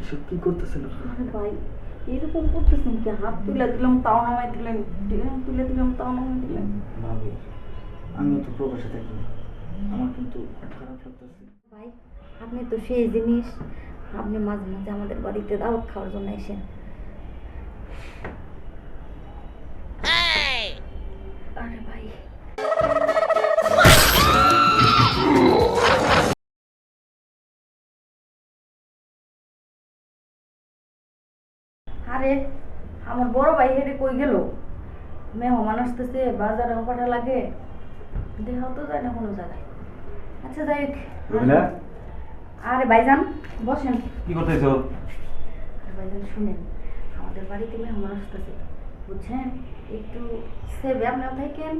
এসব কি করতেছেন আরে ভাই এরকম করতেছেন কি? হাত তুলে দিলাম তাও নামাই দিলেন। দিলাম তুলে দিলাম তাও নামাই দিলেন। ভাবি আমিও তো প্রবাসে থাকি। আমার কিন্তু খারাপ লাগতেছে। ভাই আপনি তো সেই জিনিস। আপনি মাঝে মাঝে আমাদের বাড়িতে দাওয়াত খাওয়ার জন্য এসেন আরে আমার বড় ভাই হেঁটে কই গেল? মেহমান আসতেছে বাজারে ওপাটা লাগে। দেখাও তো যায় না কোনো জায়গায়। আচ্ছা যাই আরে ভাইজান বসেন। কি করতেছো? আরে ভাইজান শুনেন আমাদের বাড়িতে মেহমান আসতেছে। বুঝছেন? একটু সেবে আপনিও থাকেন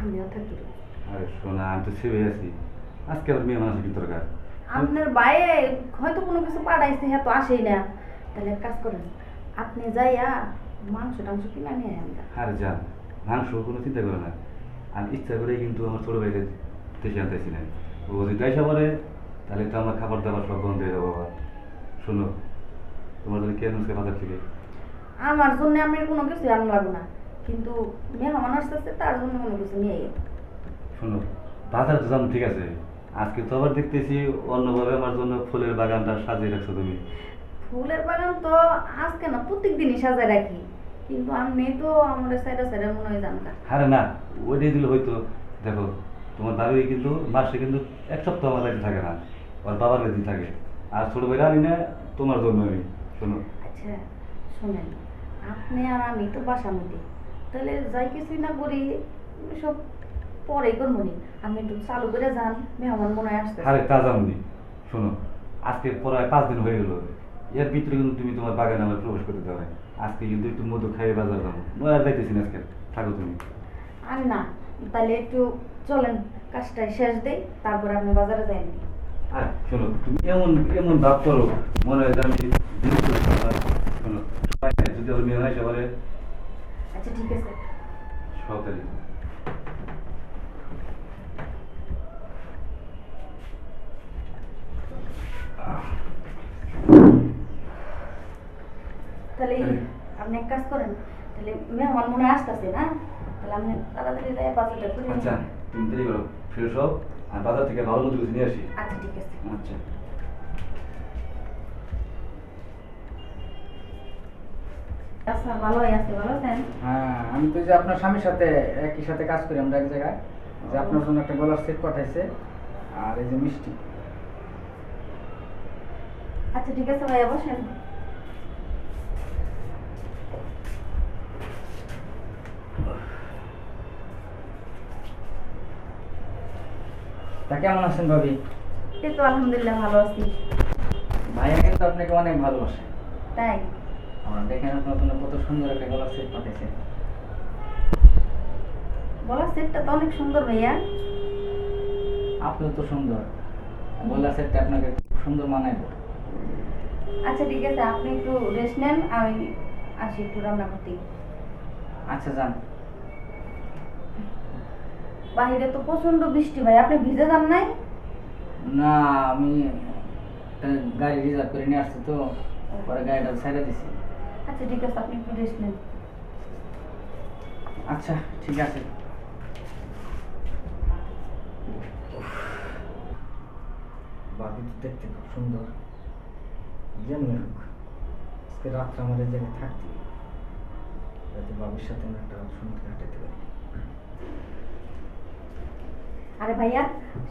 আমিও থাকি। আরে শোনা আমি তো সেবে আছি। আজকে আবার মেয়ে মানুষ কি দরকার? আপনার বাইরে হয়তো কোনো কিছু পাঠাইছে হ্যাঁ তো আসেই না। তাহলে এক কাজ করেন আপনি যাইয়া মাংস টাংস কিনে নিয়ে আনবেন আরে যান মাংস কোনো চিন্তা করো না। আমি ইচ্ছা করে কিন্তু আমার ছোটো ভাইকে দেশে আনতেছি না ও যদি গাইসা বলে তাহলে তো আমার খাবার দাবার সব বন্ধ হয়ে যাব বাবা শোনো তোমার যদি কে নুসকে বাজার থেকে? আমার জন্য আমি কোনো কিছু আনা লাগবে না। কিন্তু মেহমান আসতেছে তার জন্য কোনো কিছু নিয়ে। শোনো বাজার তো যাম ঠিক আছে। আজকে তো আবার দেখতেছি অন্যভাবে আমার জন্য ফুলের বাগানটা সাজিয়ে রাখছো তুমি। ফুলের বাগান তো আজকে না প্রত্যেক দিনই সাজায় রাখি। কিন্তু আপনি তো আমার সাইডে সাইডে মনে হয় জানতা আরে না ওইটাই দিলে হয়তো দেখো তোমার দাবি কিন্তু মাসে কিন্তু এক সপ্তাহ আমার বাড়িতে থাকে না। ওর বাবার বাড়িতে থাকে। আর ছোটো ভাইরা আনি না তোমার জন্য আমি শোনো। আচ্ছা শোনেন আপনি আর আমি তো বাসা মধ্যে তাহলে যাই কিছুই না করি সব পরে করব নি। আপনি একটু চালু করে যান মেহমান মনে হয় আসতে আরে তা জানি শোনো আজকে প্রায় পাঁচ দিন হয়ে গেল। এর ভিতরে কিন্তু তুমি তোমার বাগানে আমার প্রবেশ করতে দেওয়া আজকে কিন্তু একটু মধু খাইয়ে বাজার যাব। নয় যাইতেছি না আজকে। থাকো তুমি। আর না তাহলে একটু চলেন কাজটা শেষ দেই তারপর আপনি বাজারে যাইনি আর শোনো তুমি এমন এমন ভাব করো মনে হয় যে আমি। শোনো যদি মেয়ে হয় সবারে আচ্ছা ঠিক আছে। সরকারি তাহলে হ্যাঁ। আপনি এক কাজ করেন তাহলে মেহমান মনে আসতেছে না? তাহলে আপনি তাড়াতাড়ি যাই বাজারটা করে আচ্ছা তুমি দেরি করো ফ্রেশ হও আর বাজার থেকে ভালো মতো কিছু নিয়ে আসি। আচ্ছা ঠিক আছে। আচ্ছা। আচ্ছা ভালোই আছে ভালো আছেন? হ্যাঁ আমি তো যে আপনার স্বামীর সাথে একই সাথে কাজ করি আমরা এক জায়গায়। যে আপনার জন্য একটা গলার সেট পাঠাইছে আর এই যে মিষ্টি। আচ্ছা ঠিক আছে ভাইয়া বসেন। তা কেমন আছেন ভাবি? এই তো আলহামদুলিল্লাহ ভালো আছি। ভাইয়া কিন্তু আপনাকে অনেক ভালোবাসে। তাই? আমার দেখেন আপনার জন্য কত সুন্দর একটা গলার সেট পাঠাইছে গলার সেটটা তো অনেক সুন্দর ভাইয়া। আপনিও তো সুন্দর। গলার সেটটা আপনাকে খুব সুন্দর মানাইব আচ্ছা ঠিক আছে আপনি একটু রেস্ট নেন আমি আসি একটু রান্না করতে। আচ্ছা যান। বাইরে তো প্রচণ্ড বৃষ্টি ভাই আপনি ভিজে যান নাই? না আমি গাড়ি রিজার্ভ করে নিয়ে আসছি তো পরে গাড়িটা ছেড়ে দিছি। আচ্ছা ঠিক আছে আপনি একটু রেস্ট নেন। আচ্ছা ঠিক আছে। বাকি তো দেখতে খুব সুন্দর। যেমনি হোক আজকে রাত্রে আমার এই জায়গায় থাকতে। যাতে বাবির সাথে আমি একটা সুন্দর কাটাতে পারি। আরে ভাইয়া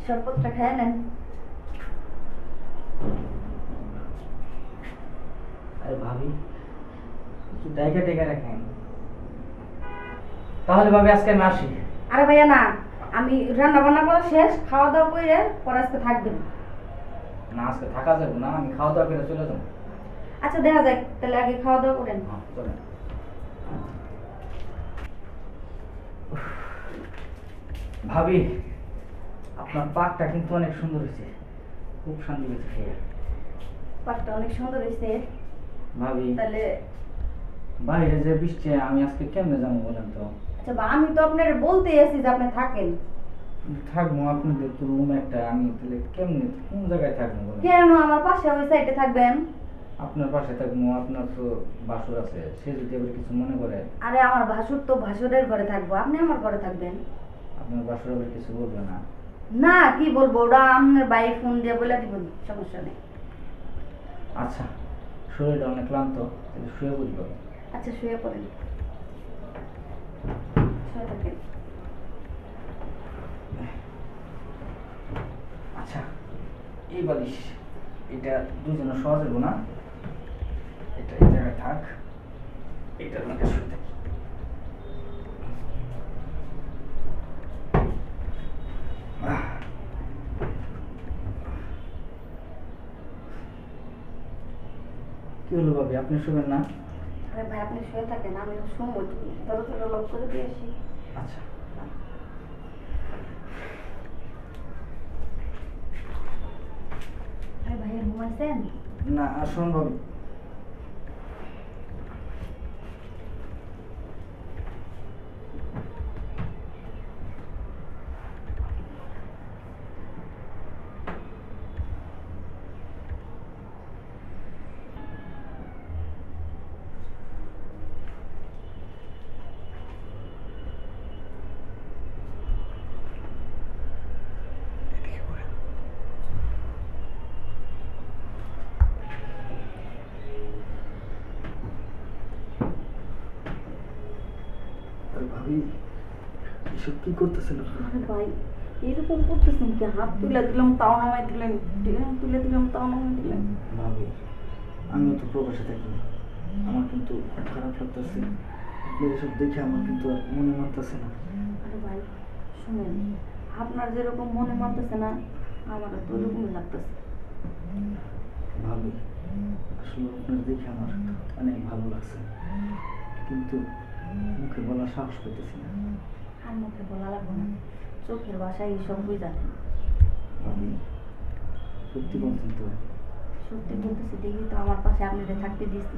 শরবতটা খেয়ে নেন। আরে ভাবি একটু ডাইকা টেকা রাখেন। তাহলে ভাবি আজকে আমি আসি। আরে ভাইয়া না আমি রান্না বান্না করা শেষ খাওয়া দাওয়া করে পরে আজকে থাকবেন। না আজকে থাকা যাবে না আমি খাওয়া দাওয়া করে চলে যাব। আচ্ছা দেখা যাক তাহলে আগে খাওয়া দাওয়া করেন। হ্যাঁ চলেন। ভাবি আপনার পাকটা কিন্তু অনেক সুন্দর হয়েছে। খুব শান্তি পেয়েছে খেয়ে। পাকটা অনেক সুন্দর হয়েছে। ভাবি তাহলে বাইরে যে বৃষ্টি আমি আজকে কেমনে যাব বলেন তো? আচ্ছা বা আমি তো আপনার বলতেই আছি যে আপনি থাকেন। থাকব আপনাদের তো রুম একটা আমি তাহলে কেমনে কোন জায়গায় থাকব কেন আমার পাশে ওই সাইডে থাকবেন? আপনার পাশে থাকব আপনার তো বাসুর আছে সে যদি এবার কিছু মনে করে। আরে আমার ভাসুর তো ভাসুরের ঘরে থাকব আপনি আমার ঘরে থাকবেন? আপনার বাসুর আবার কিছু বলবে না। না কি বলব? ওরা আপনার বাই ফোন দিয়ে বলে দিব সমস্যা নেই। আচ্ছা শরীরটা অনেক ক্লান্ত শুয়ে বুঝব আচ্ছা শুয়ে পড়েন। শুয়ে থাকেন। আচ্ছা এই বালিশ এটা দুজনে সহজ হব না? এটা এই জায়গায় থাক এটা শুয়ে থাকি। কি হলো ভাবি? আপনি শুবেন না? আরে ভাই আপনি শুয়ে থাকেন আমি শুনব দরজাটা লক করে দিয়ে আসি। আচ্ছা। আরে ভাই ঘুমাইছেন না শুনুন ভাবি। আরে ভাবি এসব কি করতেছেন আপনারা? আরে ভাই এরকম করতেছেন কি? হাত তুলে দিলাম তাও নামাই দিলেন। দিলাম তুলে দিলাম তাও নামাই দিলেন। ভাবি আমিও তো প্রবাসে থাকি। আমার কিন্তু খারাপ লাগতেছে। আপনার এসব দেখে আমার কিন্তু আর মনে মানতেছে না। আরে ভাই শুনেন আপনার যেরকম মনে মানতেছে না আমারও তো ওরকমই লাগতেছে। ভাবি আসলে আপনার দেখে আমার অনেক ভালো লাগছে। কিন্তু মুখে বলার সাহস পেতেছি না। আর মুখে বলা লাগবে না। চোখের ভাষায় এইসব বুঝ জানেন ভাবি সত্যি বলছেন তো। সত্যি বলতেছি দেখি তো আমার পাশে আপনাদের থাকতে দিয়েছি।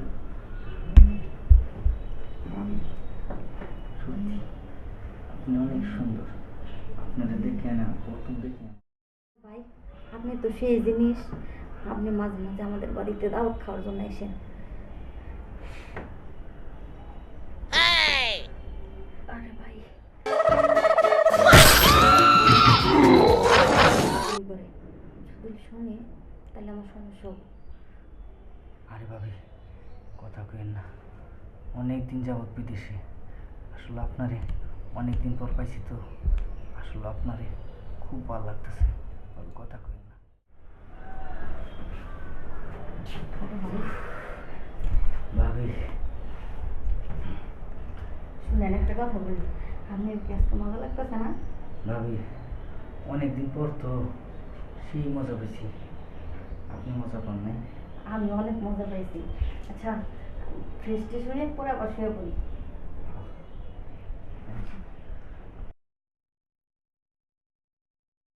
ভাবি সত্যি আপনি অনেক সুন্দর। আপনারা দেখে না প্রথম দেখে ভাই আপনি তো সেই জিনিস। আপনি মাঝে মাঝে আমাদের বাড়িতে দাওয়াত খাওয়ার জন্য এসেন শুনে তাহলে আমার সমস্যা হবে আরে ভাবি কথা কেন না। অনেক দিন যাবৎ বিদেশে। আসলে আপনারে অনেক দিন পর পাইছি তো। আসলে আপনারে খুব ভালো লাগতেছে। ভাবি কথা কেন না। ভাবি। শুনেন একটা কথা বলি। আপনি কি আজকে মজা লাগতেছে না? ভাবি অনেক দিন পর তো সেই মজা পেয়েছি আপনি মজা পান নাই? আমি অনেক মজা পাইছি। আচ্ছা ফ্রেশ ট্রেশ হয়ে পরে পড়ি